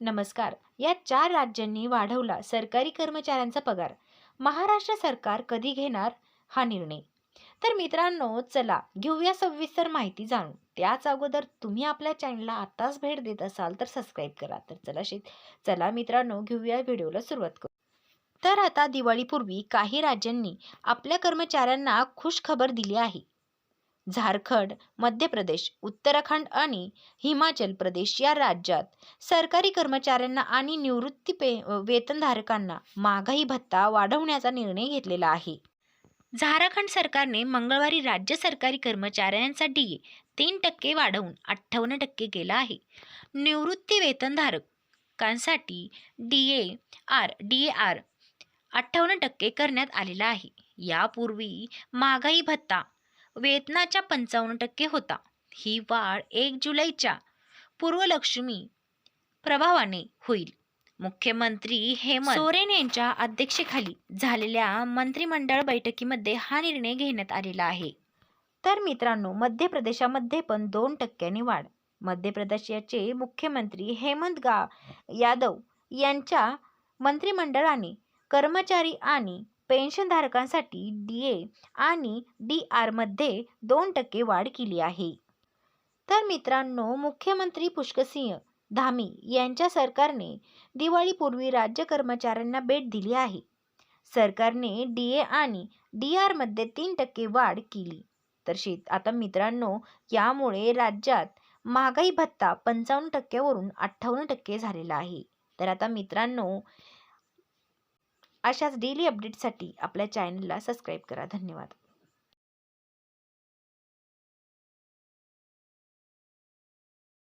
नमस्कार. या चार राज्यांनी वाढवला सरकारी कर्मचाऱ्यांचा पगार. महाराष्ट्र सरकार कधी घेणार? हा निर्णय. तर मित्रांनो चला घेऊया सविस्तर माहिती जाणून. त्याच अगोदर तुम्ही आपल्या चॅनलला आताच भेट देत असाल तर सबस्क्राईब करा. तर चला शेत चला मित्रांनो घेऊया व्हिडिओला सुरुवात करू. तर आता दिवाळीपूर्वी काही राज्यांनी आपल्या कर्मचाऱ्यांना खुश खबर दिली आहे. झारखंड मध्य प्रदेश उत्तराखंड आणि हिमाचल प्रदेश या राज्यात सरकारी कर्मचाऱ्यांना आणि निवृत्ती पे वेतनधारकांना महागाई भत्ता वाढवण्याचा निर्णय घेतलेला आहे. झारखंड सरकारने मंगळवारी राज्य सरकारी कर्मचाऱ्यांचा डी तीन टक्के वाढवून अठ्ठावन्न टक्के केला आहे. निवृत्ती वेतनधारकांसाठी D A R D A R अठ्ठावन्न टक्के करण्यात आलेला आहे. यापूर्वी महागाई भत्ता वेतनाच्या पंचावन्न टक्के होता. ही वाढ एक जुलैच्या पूर्वलक्ष्मी प्रभावाने होईल. मुख्यमंत्री हेमंत सोरेन यांच्या अध्यक्षतेखाली झालेल्या मंत्रिमंडळ बैठकीमध्ये हा निर्णय घेण्यात आलेला आहे. तर मित्रांनो मध्य प्रदेशामध्ये पण दोन टक्क्यांनी वाढ. मध्य प्रदेशाचे मुख्यमंत्री हेमंत गा यादव यांच्या मंत्रिमंडळाने कर्मचारी आणि पेन्शनधारकांसाठी डी ए आणि डी आरमध्ये दोन टक्के वाढ केली आहे. तर मित्रांनो मुख्यमंत्री पुष्कसिंह धामी यांच्या सरकारने दिवाळीपूर्वी राज्य कर्मचाऱ्यांना भेट दिली आहे. सरकारने डी ए आणि डी आरमध्ये तीन टक्के वाढ केली. तर शेत आता मित्रांनो यामुळे राज्यात महागाई भत्ता पंचावन्न टक्क्यावरून अठ्ठावन्न टक्के झालेला आहे. तर आता मित्रांनो अशाच डेली अपडेटसाठी आपल्या चॅनलला सबस्क्राईब करा. धन्यवाद.